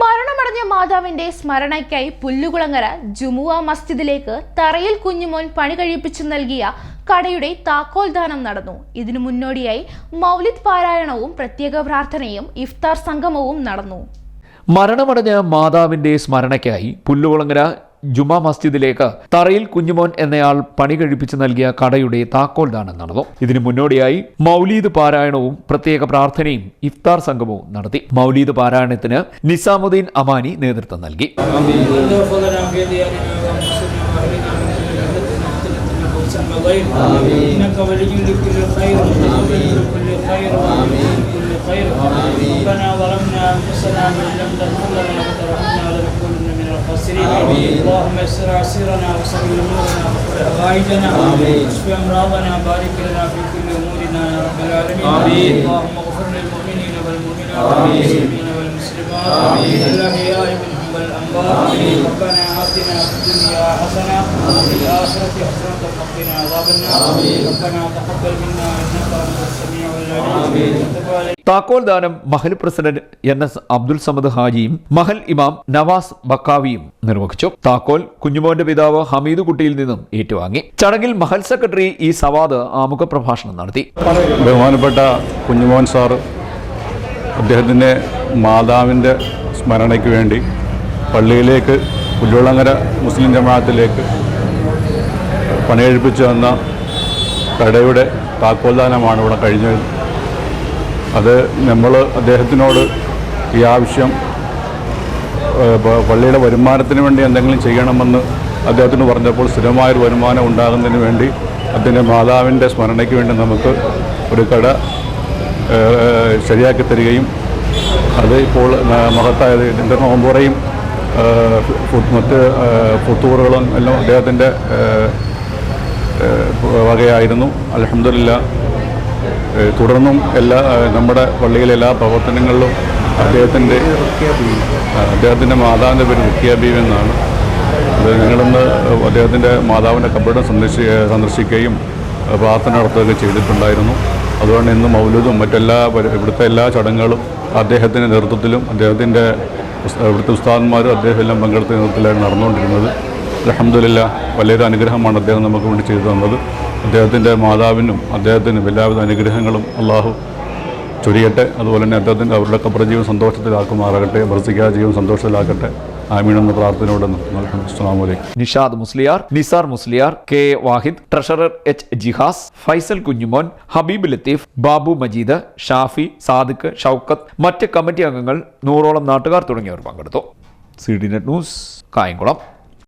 മരണമടഞ്ഞ മാതാവിന്റെ സ്മരണയ്ക്കായി പുല്ലുകുളങ്ങര ജുമുവ മസ്ജിദിലേക്ക് തറയിൽ കുഞ്ഞുമോൻ പണി കഴിപ്പിച്ചു നൽകിയ കടയുടെ താക്കോൽ ദാനം നടന്നു. ഇതിനു മുന്നോടിയായി മൗലിദ് പാരായണവും പ്രത്യേക പ്രാർത്ഥനയും ഇഫ്താർ സംഗമവും നടന്നു. മരണമടഞ്ഞ മാതാവിന്റെ സ്മരണയ്ക്കായി പുല്ലുകുളങ്ങര ജുമാ മസ്ജിദിലേക്ക് തറയിൽ കുഞ്ഞുമോൻ എന്നയാൾ പണി കഴിപ്പിച്ച് നൽകിയ കടയുടെ താക്കോൽ ദാനം നടന്നു ഇതിനു മുന്നോടിയായി മൗലീദ് പാരായണവും പ്രത്യേക പ്രാർത്ഥനയും ഇഫ്താർ സംഗമവും നടത്തി മൗലീദ് പാരായണത്തിന് നിസാമുദ്ദീൻ അമാനി നേതൃത്വം നൽകി اللهم لنا في ديارنا وانفسنا واهلنا من كل فتنة فوزا بغير انك ولي لكل خير ومقبل لكل خير وامين لكل خير ربنا ظلمنا انفسنا وان لم تغفر لنا وترحمنا لنكونن الخاسرين اللهم يسر عسيرنا وسر أمورنا وقل حوائجنا واشف أمراضنا بارك لنا في كل أمورنا يا رب العالمين. اللهم اغفر للمؤمنين والمؤمنات والمسلمين والمسلمات. الاحياء منهم والأنبار. ربنا آتنا في الدنيا حسنة وفي الآخرة حسنة وقنا عذاب النار. ربنا تقبل منا إنك താക്കോൽ ദാനം Mahal president N S Abdul Samad ഹാജിയും മഹൽ ഇമാം നവാസ് ബക്കാവിയും നിർവഹിച്ചു. താക്കോൽ കുഞ്ഞുമോന്റെ പിതാവ് ഹമീദ് കുട്ടിയിൽ നിന്നും ഏറ്റുവാങ്ങി. ചടങ്ങിൽ മഹൽ സെക്രട്ടറി ഈ സവാദ് ആമുഖ പ്രഭാഷണം നടത്തി. ബഹുമാനപ്പെട്ട കുഞ്ഞുമോൻ സാർ അദ്ദേഹത്തിന്റെ മാതാവിന്റെ സ്മരണയ്ക്ക് വേണ്ടി പള്ളിയിലേക്ക് പുല്ലുളങ്ങര മുസ്ലിം ജമാഅത്തിലേക്ക് പണിയെഴുപ്പിച്ചു വന്ന കടയുടെ താക്കോൽദാനമാണ് ഇവിടെ കഴിഞ്ഞത് അത് നമ്മൾ അദ്ദേഹത്തിനോട് ഈ ആവശ്യം പള്ളിയുടെ വരുമാനത്തിന് വേണ്ടി എന്തെങ്കിലും ചെയ്യണമെന്ന് അദ്ദേഹത്തിന് പറഞ്ഞപ്പോൾ സ്ഥിരമായൊരു വരുമാനം ഉണ്ടാകുന്നതിന് വേണ്ടി അതിന്റെ മാതാവിന്റെ സ്മരണയ്ക്ക് വേണ്ടി നമുക്ക് ഒരു കട ശരിയാക്കി തരികയും അത് ഇപ്പോൾ മഹത്തായത് ഇതിന്റെ നോമ്പുറയും മറ്റ് പുത്തൂറുകളും എല്ലാം അദ്ദേഹത്തിന്റെ വകയായിരുന്നു. അലഹമില്ല തുടർന്നും എല്ലാ നമ്മുടെ പള്ളിയിലെ എല്ലാ പ്രവർത്തനങ്ങളിലും അദ്ദേഹത്തിന്റെ അദ്ദേഹത്തിന്റെ മാതാവിന്റെ പേര് റുക്കിയാബീവ് എന്നാണ്. അത് ഞങ്ങളിന്ന് അദ്ദേഹത്തിന്റെ മാതാവിന്റെ കബറിടം സന്ദർശി സന്ദർശിക്കുകയും പ്രാർത്ഥന നടത്തുകയൊക്കെ ചെയ്തിട്ടുണ്ടായിരുന്നു. അതുകൊണ്ട് ഇന്ന് മൗലൂദും മറ്റെല്ലാ ഇവിടുത്തെ എല്ലാ ചടങ്ങുകളും അദ്ദേഹത്തിന്റെ നേതൃത്വത്തിലും അദ്ദേഹത്തിന്റെ ഇവിടുത്തെ ഉസ്താദന്മാരും അദ്ദേഹം എല്ലാം പങ്കെടുത്ത നേതൃത്വത്തിലാണ് നടന്നുകൊണ്ടിരുന്നത്. അലഹമില്ല വലിയൊരു അനുഗ്രഹമാണ് അദ്ദേഹം നമുക്ക് വേണ്ടി ചെയ്തു തന്നത്. അദ്ദേഹത്തിന്റെ മാതാവിനും അദ്ദേഹത്തിനും എല്ലാവിധ അനുഗ്രഹങ്ങളും അള്ളാഹു ചൊരിയട്ടെ. അതുപോലെ തന്നെ അദ്ദേഹത്തിന്റെ അവരുടെ കബ്ര ജീവൻ സന്തോഷത്തിലാക്കുമാറാകട്ടെ വർദ്ധിക്കാ ജീവൻ സന്തോഷത്തിലാക്കട്ടെ. ആമീനെന്ന പ്രാർത്ഥനയോടെ Nishad Musliyar Nisar Musliyar K Wahid treasurer H Jihas Faisal Kunjumon Habeeb Latheef Babu Majeed Shafi Sadiq Shoukath മറ്റ് കമ്മിറ്റി അംഗങ്ങൾ നൂറോളം നാട്ടുകാർ തുടങ്ങിയവർ പങ്കെടുത്തു. C D net news Kayamkulam.